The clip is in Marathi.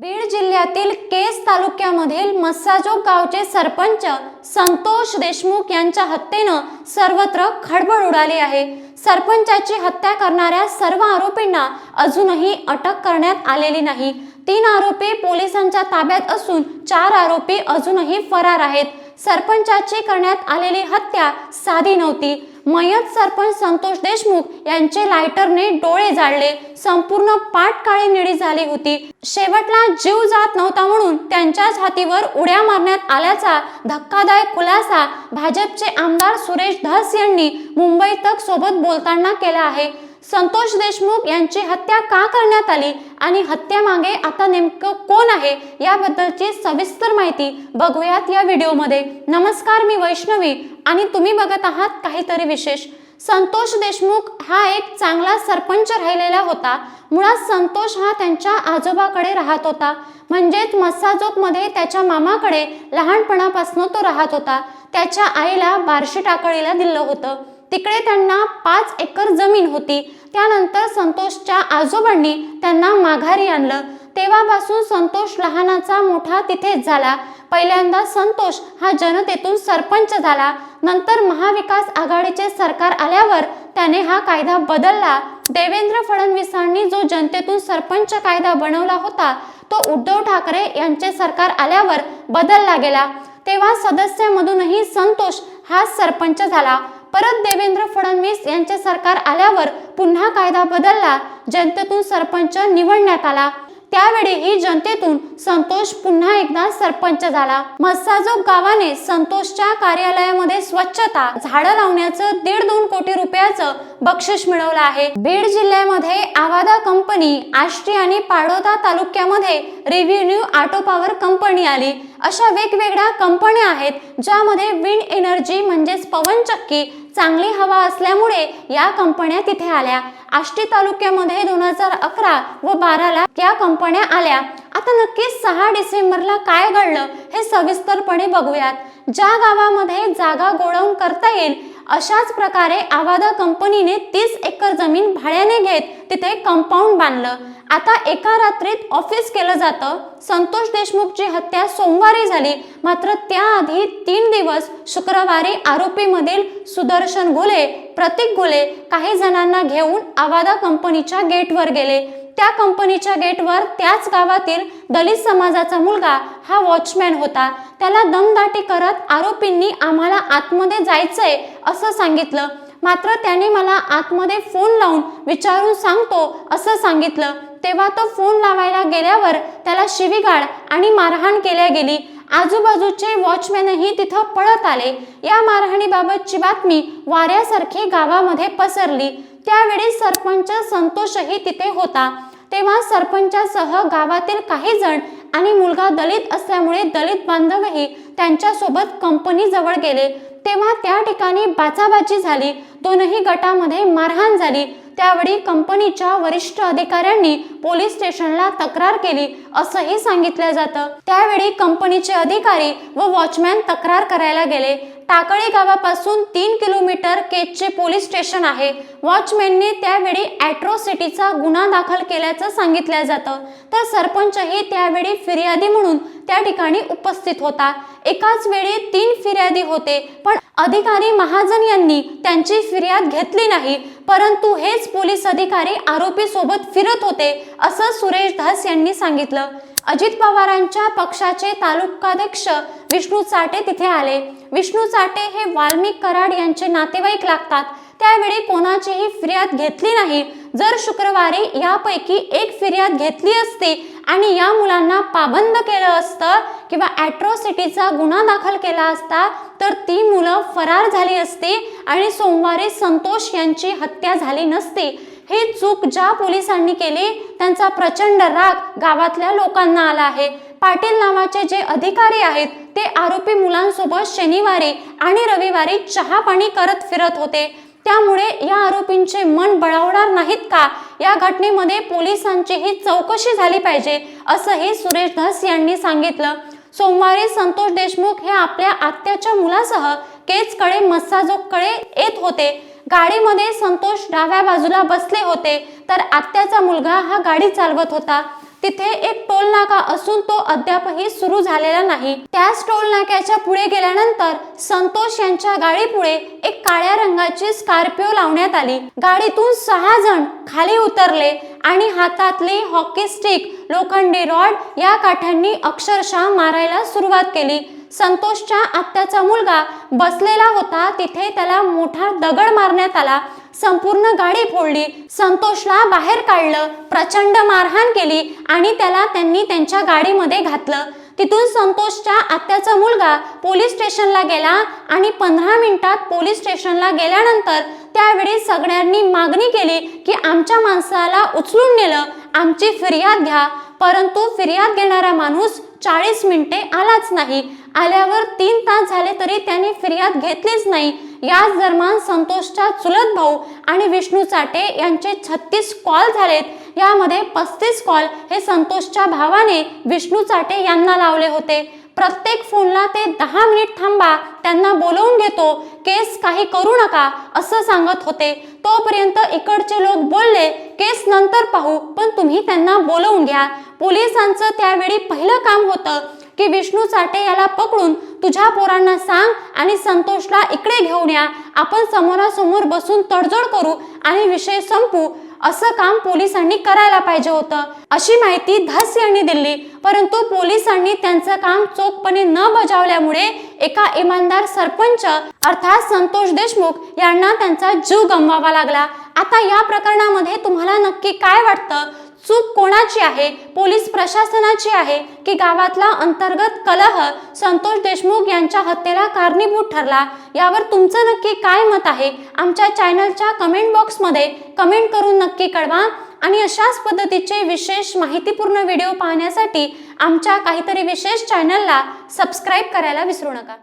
बीड जिल्ह्यातील केस तालुक्यामधील मस्साजोग गावचे सरपंच संतोष देशमुख यांच्या हत्येनं सर्वत्र खळबळ उडाली आहे. सरपंचाची हत्या करणाऱ्या सर्व आरोपींना अजूनही अटक करण्यात आलेली नाही. तीन आरोपी पोलिसांच्या ताब्यात असून चार आरोपी अजूनही फरार आहेत. सरपंचाची करण्यात आलेली हत्या साधी नव्हती. मयत सरपंच संतोष देशमुख यांचे लायटरने डोळे जाळले. संपूर्ण पाठ काळी निळी झाली होती. शेवटला जीव जात नव्हता म्हणून त्यांच्याच हातीवर उड्या मारण्यात आल्याचा धक्कादायक खुलासा भाजपचे आमदार सुरेश धस यांनी मुंबई तक सोबत बोलताना केला आहे. संतोष देशमुख यांची हत्या का करण्यात आली आणि हत्येमागे आता नेमकं कोण आहे याबद्दलची सविस्तर माहिती बघूयात या व्हिडिओमध्ये. नमस्कार मी वैष्णवी आणि तुम्ही बघत आहात काहीतरी विशेष. संतोष देशमुख हा एक चांगला सरपंच राहिलेला होता. मुळात संतोष हा त्यांच्या आजोबाकडे राहत होता. म्हणजेच मसाजोकमध्ये त्याच्या मामाकडे लहानपणापासून तो राहत होता. त्याच्या आईला बार्शी टाकळीला दिलं होतं. तिकडे त्यांना पाच एकर जमीन होती. त्यानंतर संतोषच्या आजोबांनी त्यांना माघारी आणलं. तेव्हापासून संतोष लहानाचा मोठा तिथेच झाला. पहिल्यांदा संतोष हा जनतेतून सरपंच झाला. नंतर महाविकास आघाडीचे सरकार आल्यावर त्याने हा कायदा बदलला. देवेंद्र फडणवीसांनी जो जनतेतून सरपंच कायदा बनवला होता तो उद्धव ठाकरे यांचे सरकार आल्यावर बदलला गेला. तेव्हा सदस्यामधूनही संतोष हा सरपंच झाला. परत देवेंद्र फडणवीस यांचे सरकार आल्यावर पुन्हा कायदा बदलला जनतेतून सरपंच निवडण्यात आला. त्यावेळीही जनतेतून संतोष पुन्हा एकदा सरपंच झाला. मस्साजोग गावाने संतोषच्या कार्यालयामध्ये स्वच्छता झाडं लावण्याचं दीड दोन कोटी रुपयाचं बक्षीस मिळवलं आहे. बीड जिल्ह्यामध्ये आवादा कंपनी आष्टी आणि पाडोदा तालुक्यामध्ये रेव्हेन्यू ऑटो पॉवर कंपनी आली. अशा वेगवेगळ्या कंपन्या आहेत ज्यामध्ये विंड एनर्जी म्हणजेच पवनचक्की चांगली हवा असल्यामुळे या कंपन्या तिथे आल्या. आष्टी तालुक्यामध्ये दोन हजार अकरा व बाराला या कंपन्या आल्या. आता नक्कीच सहा डिसेंबरला काय घडलं हे सविस्तरपणे बघूयात. ज्या गावामध्ये जागा गोळवून करता येईल अशाच प्रकारे आवादा कंपनीने तीस एकर जमीन भाड्याने घेत तिथे कंपाऊंड बांधलं. आता एका रात्रीत ऑफिस केलं जातं. संतोष देशमुखची हत्या सोमवारी झाली. मात्र त्याआधी तीन दिवस शुक्रवारी आरोपीमधील सुदर्शन गोले प्रतीक गोले काही जणांना घेऊन आवादा कंपनीच्या गेटवर गेले. त्या कंपनीच्या गेटवर त्याच गावातील दलित समाजाचा मुलगा हा वॉचमॅन होता. त्याला दमदाटी करत आरोपींनी आम्हाला आतमध्ये जायचंय असं सांगितलं. मात्र त्याने मला आतमध्ये फोन लावून विचारून सांगतो असं सांगितलं. तेव्हा तो फोन लावायला गेल्यावर त्याला शिवीगाळ आणि मारहाण केल्या गेली. आजूबाजूचे वॉचमॅनही तिथं पळत आले. या मारहाणीबाबतची बातमी वाऱ्यासारखी गावामध्ये पसरली. त्यावेळी सरपंच संतोषही तिथे होता. तेव्हा सरपंचासह गावातील काही जण आणि मुलगा दलित असल्यामुळे दलित बांधवही त्यांच्यासोबत कंपनीजवळ गेले. तेव्हा त्या ठिकाणी बाचाबाची झाली. दोनही गटामध्ये मारहाण झाली. त्यावेळी कंपनीच्या वरिष्ठ अधिकाऱ्यांनी पोलीस स्टेशनला तक्रार केली असंही सांगितलं जातं. त्यावेळी कंपनीचे अधिकारी व वॉचमॅन तक्रार करायला गेले. टाकळी गावापासून तीन किलोमीटर केचचे पोलीस स्टेशन आहे. वॉचमॅनने त्यावेळी ॲट्रोसिटीचा गुन्हा दाखल केल्याचं सांगितलं जातं. तर सरपंचही त्यावेळी फिर्यादी म्हणून त्या ठिकाणी उपस्थित होता. एकाच वेळी तीन फिर्यादी होते पण अधिकारी महाजन यांनी त्यांची फिर्याद घेतली नाही परंतु हेच पोलीस अधिकारी आरोपी सोबत फिरत होते असं सुरेश धस यांनी सांगितलं. अजित पवारांच्या पक्षाचे तालुकाध्यक्ष विष्णू चाटे तिथे आले. विष्णू चाटे हे वाल्मिक कराड यांचे नातेवाईक लागतात. त्यावेळी कोणाचीही फिर्याद घेतली नाही. जर शुक्रवारी यापैकी एक फिर्याद घेतली असती आणि या मुलांना पाबंद केलं असतं किंवा ॲट्रॉसिटीचा गुन्हा दाखल केला असता तर ती मुलं फरार झाली असती आणि सोमवारी संतोष यांची हत्या झाली नसती. ही चूक ज्या पोलिसांनी केली त्यांचा प्रचंड राग गावातल्या लोकांना आला आहे. पाटील नावाचे जे अधिकारी आहेत ते आरोपी मुलांसोबत शनिवारी आणि रविवारी चहा पाणी करत फिरत होते. त्यामुळे या आरोपींचे मन बळावणार नाहीत का? या घटनेमध्ये पोलिसांचीही चौकशी झाली पाहिजे असंही सुरेश धस यांनी सांगितलं. सोमवारी संतोष देशमुख हे आपल्या आत्याच्या मुलासह केचकडे मस्साजोगकडे येत होते. गाडीमध्ये संतोष डाव्या बाजूला बसले होते तर आत्याचा मुलगा हा गाडी चालवत होता. तिथे एक टोल नाका असून तो अद्यापही सुरू झालेला नाही. त्याच टोल नाक्याच्या पुढे गेल्यानंतर संतोष यांच्या गाडीपुढे एक काळ्या रंगाची स्कॉर्पिओ लावण्यात आली. गाडीतून सहा जण खाली उतरले आणि हातातली हॉकी स्टिक लोखंडी रॉड या काठ्यांनी अक्षरशः मारायला सुरुवात केली. संतोषच्या आत्याचा मुलगा बसलेला होता तिथे त्याला मोठा दगड मारण्यात आला. संपूर्ण गाडी फोडली. संतोषला बाहेर काढलं. प्रचंड मारहाण केली आणि त्याला त्यांनी त्यांच्या गाडीमध्ये घातलं. तिथून संतोषच्या आत्याचा मुलगा पोलीस स्टेशनला गेला आणि पंधरा मिनिटात पोलीस स्टेशनला गेल्यानंतर त्यावेळी सगळ्यांनी मागणी केली की आमच्या माणसाला उचलून नेलं. आमची फिर्याद घ्या. परंतु फिर्याद घेणारा माणूस चाळीस मिनिटे आलाच नाही. आल्यावर तीन तास झाले तरी त्यांनी फिर्याद घेतलीच नाही. याच दरम्यान संतोषचा चुलत भाऊ आणि विष्णू चाटे यांचे छत्तीस कॉल झालेत. यामध्ये पस्तीस कॉल हे संतोषच्या भावाने विष्णू चाटे यांना लावले होते. प्रत्येक फोनला ते दहा मिनिट थांबा त्यांना बोलवून घेतो केस काही करू नका असं सांगत होते. तोपर्यंत इकडचे लोक बोलले केस नंतर पाहू पण तुम्ही त्यांना बोलवून घ्या. पोलिसांचं त्यावेळी पहिलं काम होतं. की विष्णू चाटे याला पकडून तुझ्या पोरांना सांग आणि संतोषला इकडे घेऊन या. आपण समोरासमोर बसून तडजोड करू आणि विषय संपू. असं काम पोलिसांनी करायला पाहिजे होतं. अशी माहिती धस यांनी दिली. परंतु पोलिसांनी त्यांचं काम चोखपणे न बजावल्यामुळे एका इमानदार सरपंच अर्थात संतोष देशमुख यांना त्यांचा जीव गमवावा लागला. आता या प्रकरणामध्ये तुम्हाला नक्की काय वाटतं? चूक कोणाची आहे? पोलीस प्रशासनाची आहे की गावातला अंतर्गत कलह संतोष देशमुख यांच्या हत्येला कारणीभूत ठरला? यावर तुमचं नक्की काय मत आहे? आमच्या चॅनलच्या कमेंट बॉक्समध्ये कमेंट करून नक्की कळवा. आणि अशाच पद्धतीचे विशेष माहितीपूर्ण व्हिडिओ पाहण्यासाठी आमच्या काहीतरी विशेष चॅनलला सबस्क्राईब करायला विसरू नका.